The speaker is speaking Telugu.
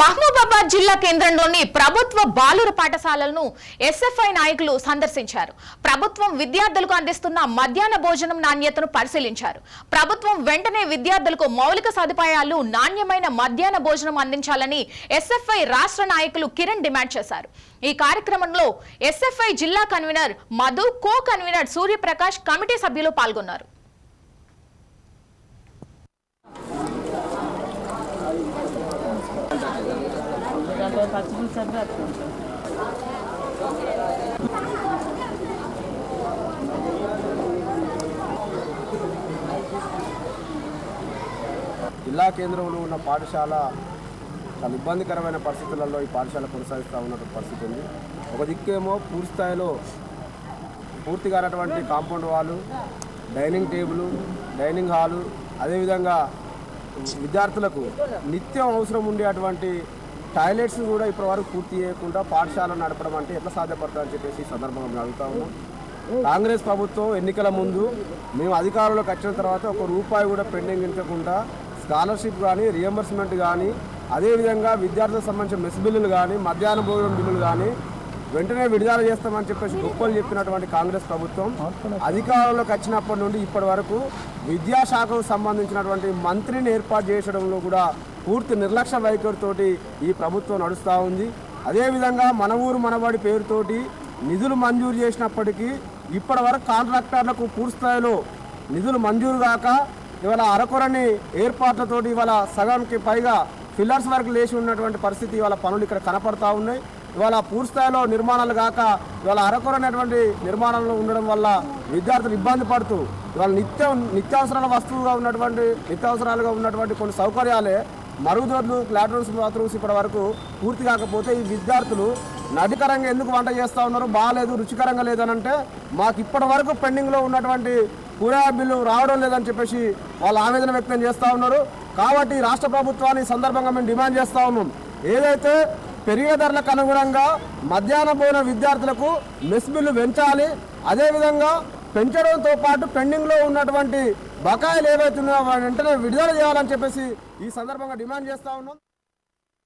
మహబూబాబాద్ జిల్లా కేంద్రంలోని ప్రభుత్వ బాలుర పాఠశాలలను ఎస్ఎఫ్ఐ నాయకులు సందర్శించారు. ప్రభుత్వం విద్యార్థులకు అందిస్తున్న మధ్యాహ్న భోజనం నాణ్యతను పరిశీలించారు. ప్రభుత్వం వెంటనే విద్యార్థులకు మౌలిక సదుపాయాలు నాణ్యమైన మధ్యాహ్న భోజనం అందించాలని ఎస్ఎఫ్ఐ రాష్ట్ర నాయకులు కిరణ్ డిమాండ్ చేశారు. ఈ కార్యక్రమంలో ఎస్ఎఫ్ఐ జిల్లా convenor Madhu co convenor Suryaprakash committee సభ్యులు పాల్గొన్నారు. పచ్చిపులుసు అంటే అట్లా ఉంటుంది. జిల్లా కేంద్రంలో ఉన్న పాఠశాల చాలా ఇబ్బందికరమైన పరిస్థితులలో ఈ పాఠశాల కొనసాగిస్తూ ఉన్నటువంటి పరిస్థితి ఉంది ఒక దిక్కేమో పూర్తి స్థాయిలో పూర్తిగా కానటువంటి కాంపౌండ్ వాళ్ళు డైనింగ్ టేబుల్ డైనింగ్ హాలు అదేవిధంగా విద్యార్థులకు నిత్యం అవసరం ఉండేటువంటి టాయిలెట్స్ కూడా ఇప్పటివరకు పూర్తి చేయకుండా పాఠశాల నడపడం అంటే ఎట్లా సాధ్యపడుతుందని చెప్పేసి ఈ సందర్భంగా మేము అడుగుతా ఉన్నాం. కాంగ్రెస్ ప్రభుత్వం ఎన్నికల ముందు మేము అధికారంలోకి వచ్చిన తర్వాత ఒక రూపాయి కూడా పెండింగ్ ఉంచకుండా స్కాలర్షిప్ కానీ రియంబర్స్మెంట్ కానీ అదేవిధంగా విద్యార్థులకు సంబంధించిన మెస్ బిల్లులు కానీ మధ్యాహ్న భోజనం బిల్లులు కానీ వెంటనే విడుదల చేస్తామని చెప్పేసి గొప్పలు చెప్పినటువంటి కాంగ్రెస్ ప్రభుత్వం అధికారంలోకి వచ్చినప్పటి నుండి ఇప్పటి వరకు విద్యాశాఖకు సంబంధించినటువంటి మంత్రిని ఏర్పాటు చేయడంలో కూడా పూర్తి నిర్లక్ష్య వైఖరితోటి ఈ ప్రభుత్వం నడుస్తూ ఉంది. అదేవిధంగా మన ఊరు మనబడి పేరుతోటి నిధులు మంజూరు చేసినప్పటికీ ఇప్పటి వరకు కాంట్రాక్టర్లకు పూర్తి స్థాయిలో నిధులు మంజూరు కాక ఇవాళ అరకొరని ఏర్పాట్లతోటి ఇవాళ సగానికి పైగా ఫిల్లర్స్ వరకు లేచి ఉన్నటువంటి పరిస్థితి ఇవాళ పనులు ఇక్కడ కనపడతా ఉన్నాయి. ఇవాళ పూర్తి స్థాయిలో నిర్మాణాలు కాక ఇవాళ అరకొరనటువంటి నిర్మాణాలు ఉండడం వల్ల విద్యార్థులు ఇబ్బంది పడుతూ ఇవాళ నిత్యం నిత్యావసరాల వస్తువుగా ఉన్నటువంటి నిత్యావసరాలుగా ఉన్నటువంటి కొన్ని సౌకర్యాలే మరుగుదొడ్లు లాట్రూమ్స్ బాత్రూమ్స్ ఇప్పటి వరకు పూర్తి కాకపోతే ఈ విద్యార్థులు నదికరంగా ఎందుకు వంట చేస్తూ ఉన్నారు బాగాలేదు రుచికరంగా లేదని అంటే మాకు ఇప్పటి వరకు పెండింగ్లో ఉన్నటువంటి కూరగాయ బిల్లు రావడం లేదని చెప్పేసి వాళ్ళు ఆవేదన వ్యక్తం చేస్తూ ఉన్నారు. కాబట్టి రాష్ట్ర ప్రభుత్వాన్ని సందర్భంగా మేము డిమాండ్ చేస్తూ ఉన్నాం. ఏదైతే పెరిగే ధరలకు అనుగుణంగా మధ్యాహ్న భోజన విద్యార్థులకు మెస్ బిల్లు పెంచాలి. అదేవిధంగా పెంచడంతో పాటు పెండింగ్లో ఉన్నటువంటి బకాయిలు ఏవైతే ఉన్నాయో వెంటనే విడుదల చేయాలని చెప్పేసి ఈ సందర్భంగా డిమాండ్ చేస్తూ ఉన్నాం.